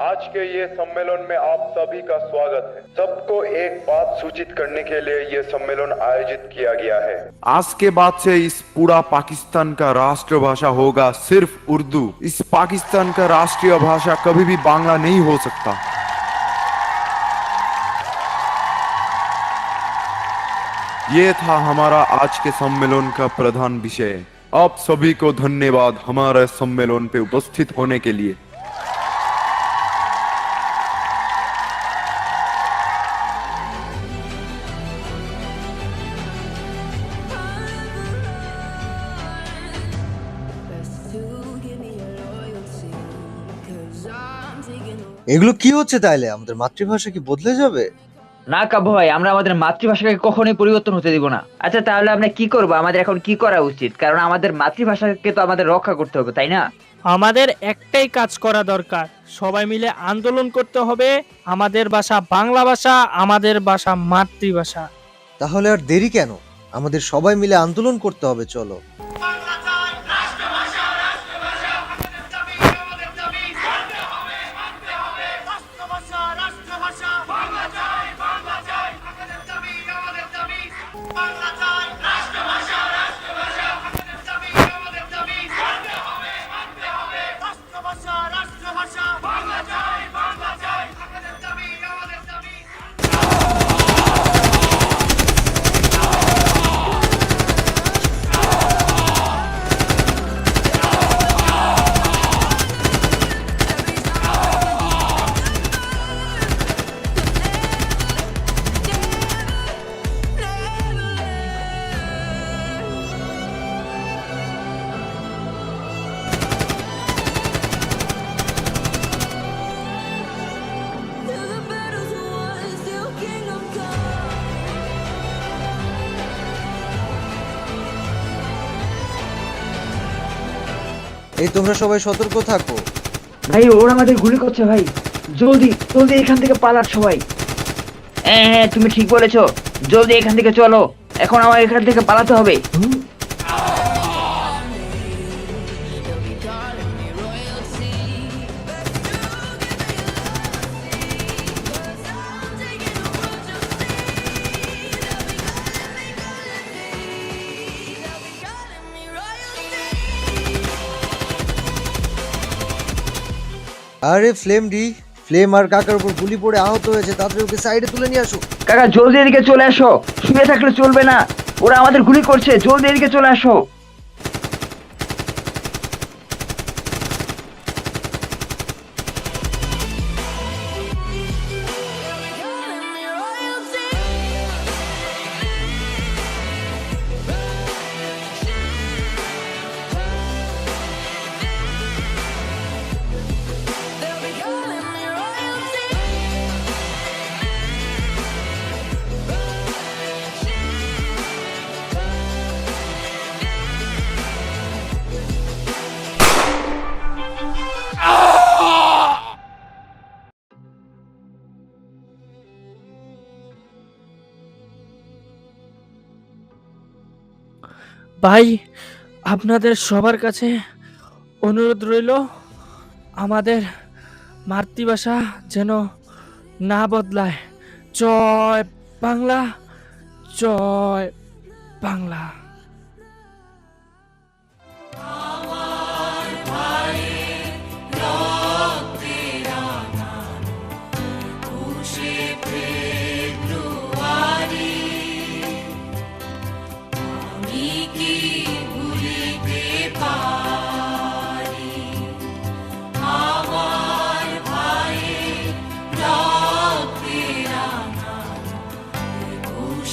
आज के ये सम्मेलन में आप सभी का स्वागत है। सबको एक बात सूचित करने के लिए ये सम्मेलन आयोजित किया गया है। आज के बाद से इस पूरा पाकिस्तान का राष्ट्रभाषा होगा सिर्फ़ उर्दू। इस पाकिस्तान का राष्ट्रीय भाषा कभी भी बांग्ला नहीं हो सकता। ये था हमारा आज के सम्मेलन का प्रधान विषय। आप सभी को धन्यवाद हमारे सम्मेलन पे उपस्थित होने के लिए। এগুলো কি হচ্ছে তাইলে? আমাদের মাতৃভাষা কি বদলে যাবে? না কাব্য ভাই আমরা আমাদের মাতৃভাষাকে কখনোই পরিবর্তন হতে দিব না। আচ্ছা তাহলে আমরা কি করব? আমাদের এখন কি করা উচিত? কারণ আমাদের মাতৃভাষাকে তো আমাদের রক্ষা করতে হবে তাই না? আমাদের একটাই কাজ করা দরকার। সবাই মিলে আন্দোলন করতে হবে আমাদের ভাষা বাংলা ভাষা আমাদের ভাষা মাতৃভাষা। তাহলে আর দেরি কেন? আমাদের সবাই মিলে আন্দোলন করতে হবে চলো। এই তোমরা সবাই সতর্ক থাকো। ভাই ওরা আমাদের গুলি করছে ভাই। জলদি জলদি এখান থেকে পালার সবাই। হ্যাঁ হ্যাঁ তুমি ঠিক বলেছ। জলদি এখান থেকে চলো। এখন আমার এখান থেকে পালাতে হবে। আরে ফ্লেম ডি, ফ্লেম আর কাকার উপর গুলি পড়ে আহত হয়েছে তাদের ওকে সাইডে তুলে নিয়ে আসো। কাকা, জলদি এদিকে চলে আসো, শুয়ে থাকলে চলবে না, ওরা আমাদের গুলি করছে, জলদি এদিকে চলে আসো। ভাই, আপনাদের সবার কাছে অনুরোধ রইল, আমাদের মাতৃভাষা যেন না বদলায়। জয় বাংলা জয় Bangla.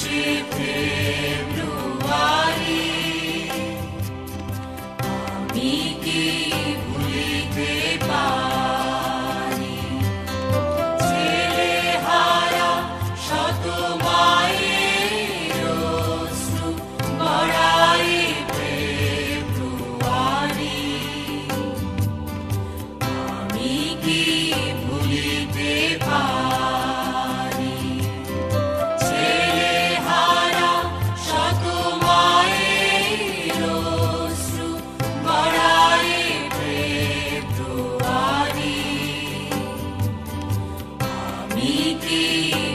worship Him, Ruach. Niki.